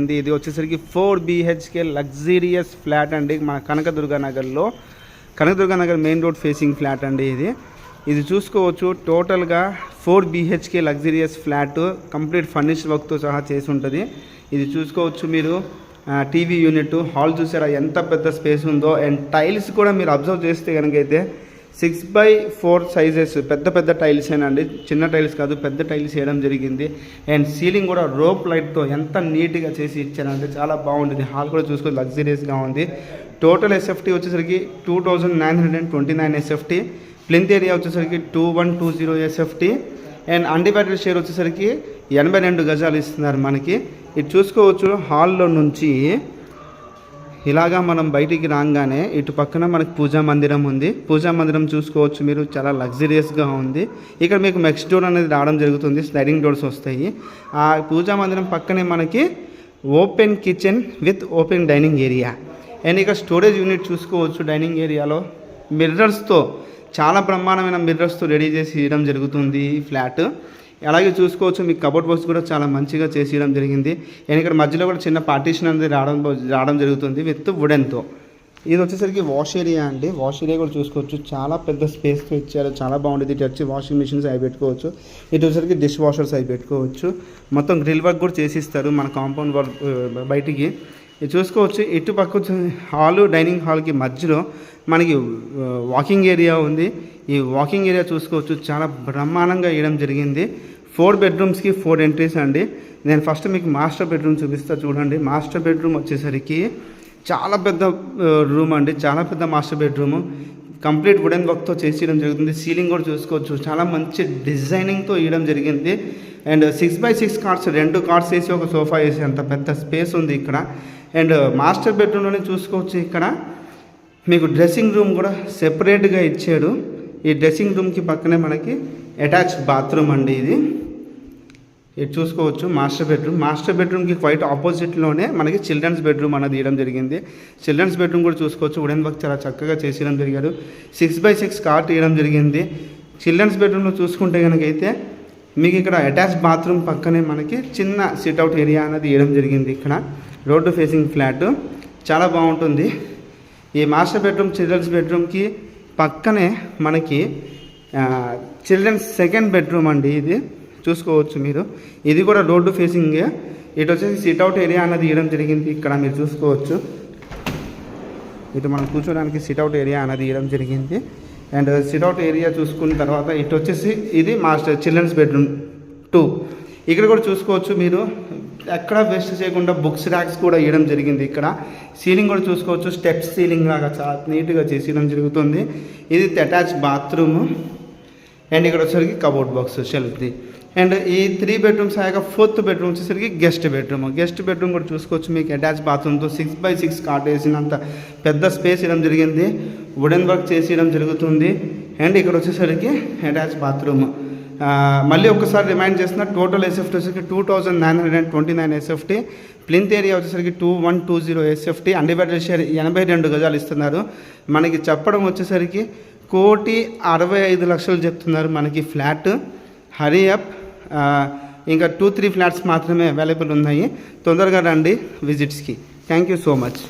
ఇది ఇది వచ్చేసరికి ఫోర్ బీహెచ్కే లగ్జీరియస్ ఫ్లాట్ అండి. మన కనకదుర్గ నగర్లో. Kanakadurga Nagar main road facing flat అండి ఇది. ఇది చూసుకోవచ్చు టోటల్గా four BHK luxurious flat complete furnished వర్క్తో సహా చేసి ఉంటుంది. ఇది చూసుకోవచ్చు మీరు. టీవీ యూనిట్ హాల్ చూసారా? ఎంత పెద్ద స్పేస్ ఉందో. అండ్ టైల్స్ కూడా మీరు అబ్జర్వ్ చేస్తే కనుకైతే సిక్స్ బై ఫోర్ సైజెస్. పెద్ద పెద్ద టైల్స్ ఏనండి చిన్న టైల్స్ కాదు పెద్ద టైల్స్ వేయడం జరిగింది. అండ్ సీలింగ్ కూడా రోప్ లైట్తో ఎంత నీట్గా చేసి ఇచ్చారంటే చాలా బాగుంటుంది. హాల్ కూడా చూసుకొని లగ్జరీస్గా ఉంది. టోటల్ ఎస్ఎఫ్టీ వచ్చేసరికి two thousand nine hundred and twenty nine SFT plinth area వచ్చేసరికి two one two zero SFT and undivided share వచ్చేసరికి ఎనభై రెండు గజాలు ఇస్తున్నారు మనకి. ఇది చూసుకోవచ్చు హాల్లో నుంచి ఇలాగా మనం బయటికి రాగానే ఇటు పక్కన మనకు పూజా మందిరం ఉంది. పూజా మందిరం చూసుకోవచ్చు మీరు. చాలా లగ్జరియస్గా ఉంది. ఇక్కడ మీకు నెక్స్ట్ డోర్ అనేది రావడం జరుగుతుంది. స్లైడింగ్ డోర్స్ వస్తాయి. ఆ పూజా మందిరం పక్కనే మనకి open kitchen with open dining area and ఇక్కడ స్టోరేజ్ యూనిట్ చూసుకోవచ్చు డైనింగ్ ఏరియాలో మిర్రర్స్తో చాలా బ్రహ్మాండమైన మిర్రర్స్తో రెడీ చేసి ఇవ్వడం జరుగుతుంది ఈ ఫ్లాట్ అలాగే చూసుకోవచ్చు మీకు కబోర్డ్ బాక్స్ కూడా చాలా మంచిగా చేసి ఇవ్వడం జరిగింది. అండ్ ఇక్కడ మధ్యలో కూడా చిన్న పార్టీషన్ అనేది రావడం రావడం జరుగుతుంది విత్ వుడెన్తో ఇది వచ్చేసరికి వాష్ ఏరియా అండి. వాష్ ఏరియా కూడా చూసుకోవచ్చు. చాలా పెద్ద స్పేస్తో ఇచ్చారు. చాలా బాగుంటుంది. ఇటు వచ్చి వాషింగ్ మిషన్స్ అవి పెట్టుకోవచ్చు. ఇటు వచ్చేసరికి డిష్ వాషర్స్ అవి పెట్టుకోవచ్చు. మొత్తం గ్రిల్ వర్క్ కూడా చేసిస్తారు మన కాంపౌండ్ వర్క్ బయటికి. చూసుకోవచ్చు. ఇటు పక్క వచ్చి హాల్ డైనింగ్ హాల్కి మధ్యలో మనకి వాకింగ్ ఏరియా ఉంది. ఈ వాకింగ్ ఏరియా చూసుకోవచ్చు. చాలా బ్రహ్మాండంగా వేయడం జరిగింది. ఫోర్ బెడ్రూమ్స్కి ఫోర్ ఎంట్రీస్ అండి. నేను ఫస్ట్ మీకు మాస్టర్ బెడ్రూమ్ చూపిస్తా చూడండి. మాస్టర్ బెడ్రూమ్ వచ్చేసరికి చాలా పెద్ద రూమ్ అండి. చాలా పెద్ద మాస్టర్ బెడ్రూమ్. కంప్లీట్ వుడెన్ వర్క్తో చేసేయడం జరుగుతుంది. సీలింగ్ కూడా చూసుకోవచ్చు. చాలా మంచి డిజైనింగ్తో ఇవ్వడం జరిగింది. And six by six cards రెండు కార్డ్స్ వేసి ఒక సోఫా వేసి అంత పెద్ద స్పేస్ ఉంది ఇక్కడ. అండ్ మాస్టర్ బెడ్రూమ్లోనే చూసుకోవచ్చు ఇక్కడ. మీకు డ్రెస్సింగ్ రూమ్ కూడా సెపరేట్గా ఇచ్చాడు. ఈ డ్రెస్సింగ్ రూమ్కి పక్కనే మనకి అటాచ్ బాత్రూమ్ అండి ఇది. ఇది చూసుకోవచ్చు మాస్టర్ బెడ్రూమ్. మాస్టర్ బెడ్రూమ్కి క్వైట్ ఆపోజిట్లోనే మనకి చిల్డ్రన్స్ బెడ్రూమ్ అనేది ఇవ్వడం జరిగింది. చిల్డ్రన్స్ బెడ్రూమ్ కూడా చూసుకోవచ్చు. ఉడెన్ వర్క్ చాలా చక్కగా చేసేయడం జరిగారు సిక్స్ బై సిక్స్ కార్ట్ ఇవ్వడం జరిగింది. చిల్డ్రన్స్ బెడ్రూమ్లో చూసుకుంటే కనుక అయితే మీకు ఇక్కడ అటాచ్ బాత్రూమ్ పక్కనే మనకి చిన్న సిట్అవుట్ ఏరియా అనేది ఇవ్వడం జరిగింది ఇక్కడ. రోడ్డు ఫేసింగ్ ఫ్లాట్ చాలా బాగుంటుంది. ఈ మాస్టర్ బెడ్రూమ్ చిల్డ్రన్స్ బెడ్రూమ్కి పక్కనే మనకి చిల్డ్రన్స్ సెకండ్ బెడ్రూమ్ అండి ఇది. చూసుకోవచ్చు మీరు. ఇది కూడా రోడ్డు ఫేసింగ్ ఇటు వచ్చేసి సిట్అవుట్ ఏరియా అన్నది ఇవ్వడం జరిగింది ఇక్కడ మీరు చూసుకోవచ్చు. ఇటు మనం కూర్చోడానికి సిట్అవుట్ ఏరియా అనేది ఇవ్వడం జరిగింది. అండ్ సిట్అవుట్ ఏరియా చూసుకున్న తర్వాత ఇటు వచ్చేసి ఇది మాస్టర్ చిల్డ్రన్స్ బెడ్రూమ్ టూ. ఇక్కడ కూడా చూసుకోవచ్చు మీరు. ఎక్కడ వేస్ట్ చేయకుండా బుక్స్ ర్యాక్స్ కూడా ఇవ్వడం జరిగింది ఇక్కడ. సీలింగ్ కూడా చూసుకోవచ్చు. స్టెప్స్ సీలింగ్ లాగా చాలా నీట్గా చేసేయడం జరుగుతుంది. ఇది అటాచ్ బాత్రూమ్. అండ్ ఇక్కడ వచ్చేసరికి కబోర్డ్ బాక్స్ షెల్ఫ్ది. అండ్ ఈ త్రీ బెడ్రూమ్స్ అయ్యాక ఫోర్త్ బెడ్రూమ్ వచ్చేసరికి గెస్ట్ బెడ్రూమ్. గెస్ట్ బెడ్రూమ్ కూడా చూసుకోవచ్చు మీకు. అటాచ్ బాత్రూమ్తో సిక్స్ బై సిక్స్ కాట్ వేసినంత పెద్ద స్పేస్ ఇవ్వడం జరిగింది. వుడెన్ వర్క్ చేసి జరుగుతుంది. అండ్ ఇక్కడ వచ్చేసరికి అటాచ్ బాత్రూమ్ మళ్ళీ ఒకసారి రిమైండ్ చేస్తున్నా టోటల్ ఎస్ఎఫ్టీ వచ్చేసరికి two thousand nine hundred and twenty nine SFT plinth area వచ్చేసరికి two one two zero SFT undivided share ఎనభై రెండు గజాలు ఇస్తున్నారు. మనకి చెప్పడం వచ్చేసరికి కోటి అరవై ఐదు లక్షలు చెప్తున్నారు మనకి ఫ్లాట్ హరీ అప్ ఇంకా టూ త్రీ ఫ్లాట్స్ మాత్రమే అవైలబుల్ ఉన్నాయి. తొందరగా రండి విజిట్స్కి థ్యాంక్ యూ సో మచ్